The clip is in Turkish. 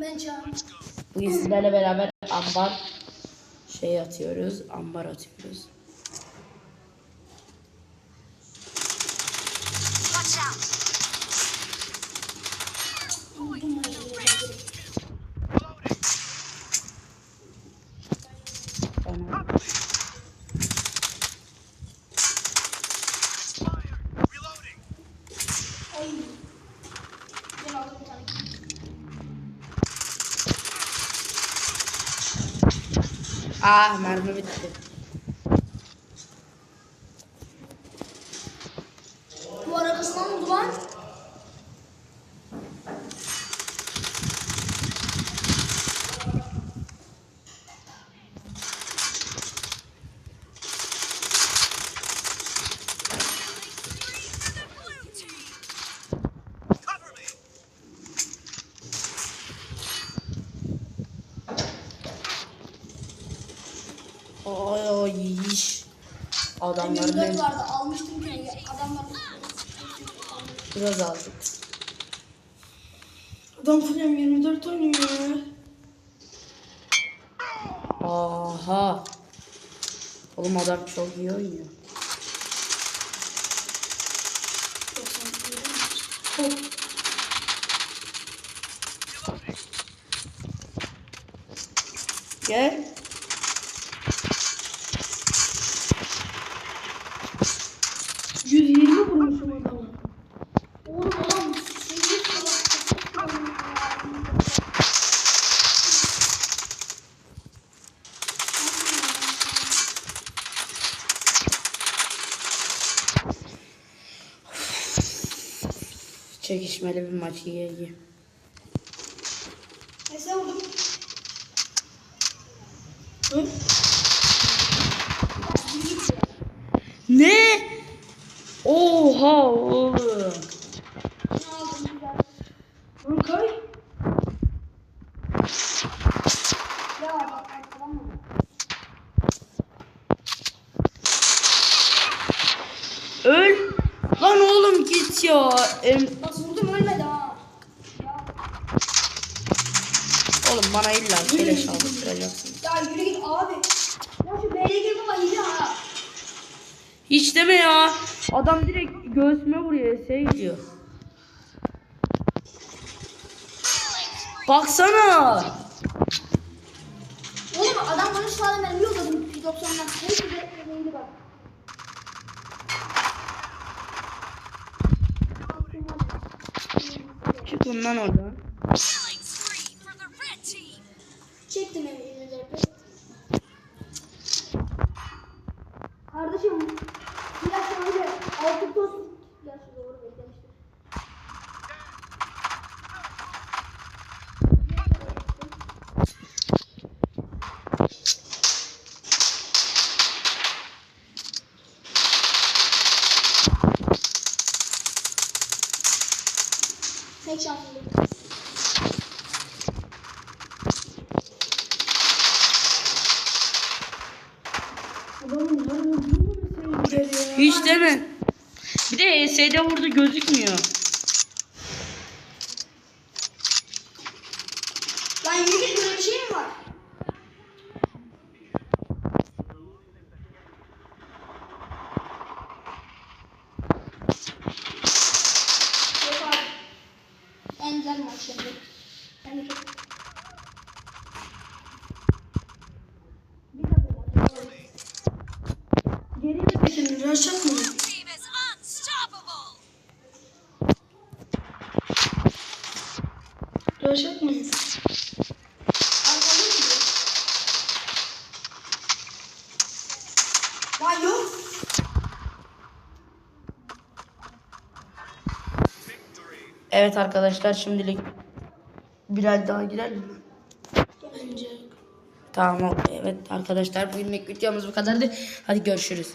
Ben can. Bugün sizlerle beraber ambar şey atıyoruz. Ambar atıyoruz. Watch out! Tamam. Reloading. Ay. Ben aldım bir tane. Ah mermi bitti. Oy oy iş. Adamlar 24 ben vardı almıştım ki adamlar. biraz aldık. Adam fulem 24 oynuyor. Aha. Oğlum adam çok iyi oynuyor. Gel. Çekişmeli bir maç iyi. Neyse vurdum. Hı? Ne? Oha oğlum. Ne aldım güzel. Bunu koy. Ya bak tamam mı? Öl. Lan git ya. Em, Bak vurdum ölmedi ha. Oğlum bana illa keleş aldıracaksın. ya yürü git abi. Ya şu B'ye gir baba hile ha. Hiç deme ya. Adam direkt göğsüme vuruyor. Şey diyor. Baksana. Oğlum adam bana şu anda mermi yolladı 190'dan. Hepsi de neydi bak. Bundan team! Çektim elimle Hiç deme. Bir de ES'de vurdu gözükmüyor. Lan yürü git böyle bir şey mi var? Yok abi. En güzel maç şimdi. Ben de çok... Bir kapı maç. Geri mi peşin? Raşak mı? Team is unstoppable! Raşak mı? Arkadan mı gidiyor? Lan yok. Evet arkadaşlar şimdilik biraz daha girelim mi? Bence. Tamam evet arkadaşlar bugünlük videomuz bu kadardı. Hadi görüşürüz.